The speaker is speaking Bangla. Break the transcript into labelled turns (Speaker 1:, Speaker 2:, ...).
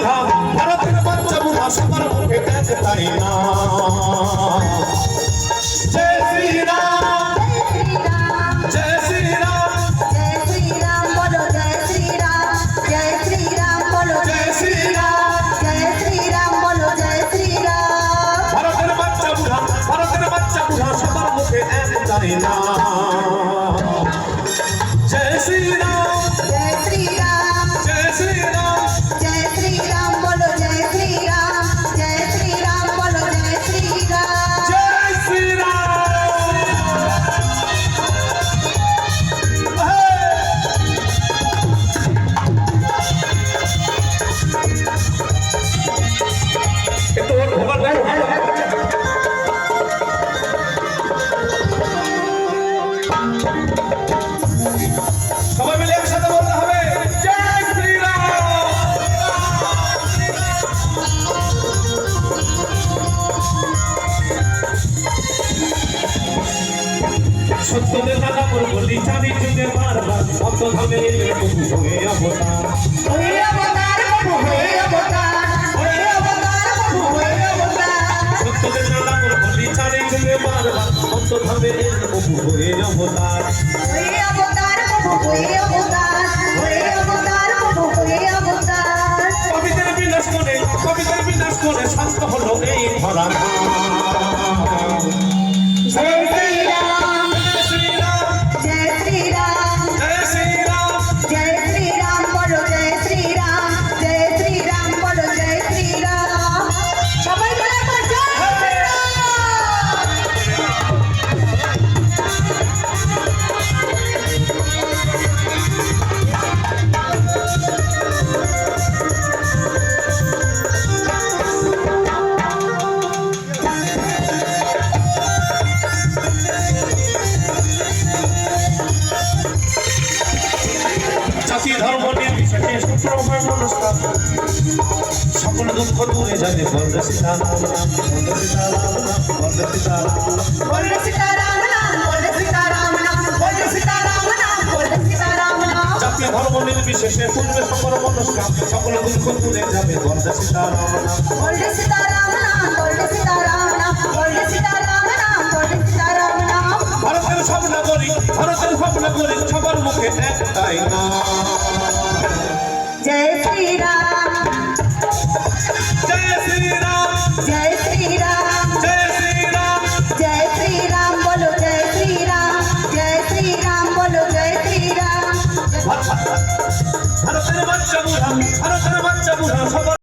Speaker 1: বুড়া ভারতের বাচ্চা বুড়া সবার মুখে দেখ তাই না। জয় শ্রীরাম জয় শ্রীরাম।
Speaker 2: জয়
Speaker 1: সবার মুখে এক তাই না। সত্যদের দাদা মোর বলি চাবি যুগে বারবার ভক্ত ধামে প্রভু হয়ে অবতার।
Speaker 2: হয়ে অবতার প্রভু হয়ে অবতার। হয়ে অবতার প্রভু হয়ে অবতার।
Speaker 1: সত্যদের দাদা মোর বলি চাবি যুগে বারবার ধামে এলে প্রভু হয়ে অবতার।
Speaker 2: হয়ে অবতার প্রভু হয়ে অবতার। হয়ে অবতার প্রভু হয়ে অবতার।
Speaker 1: কবিদের বিনাশ করে কবিদের বিনাশ করে শান্ত হলো এই ধরা। সকল দুঃখ দূরে যাবে বলবে সীতারাম বলবে সীতারাম বলবে সীতারাম নাম
Speaker 2: বলো সীতারাম নাম বলো সীতারাম নাম বলো সীতারাম নাম বলো সীতারাম
Speaker 1: জাতি ধর্ম নির্বিশেষে পূর্বে সকল অনুষ্ঠান সকল দুঃখ দূরে যাবে বলবে সীতারাম নাম
Speaker 2: সীতারাম
Speaker 1: ভারতের সব নাগরিক ভারতের সব নাগরিক সবার মুখে একটাই না అరసన బుధ అరసన బుధ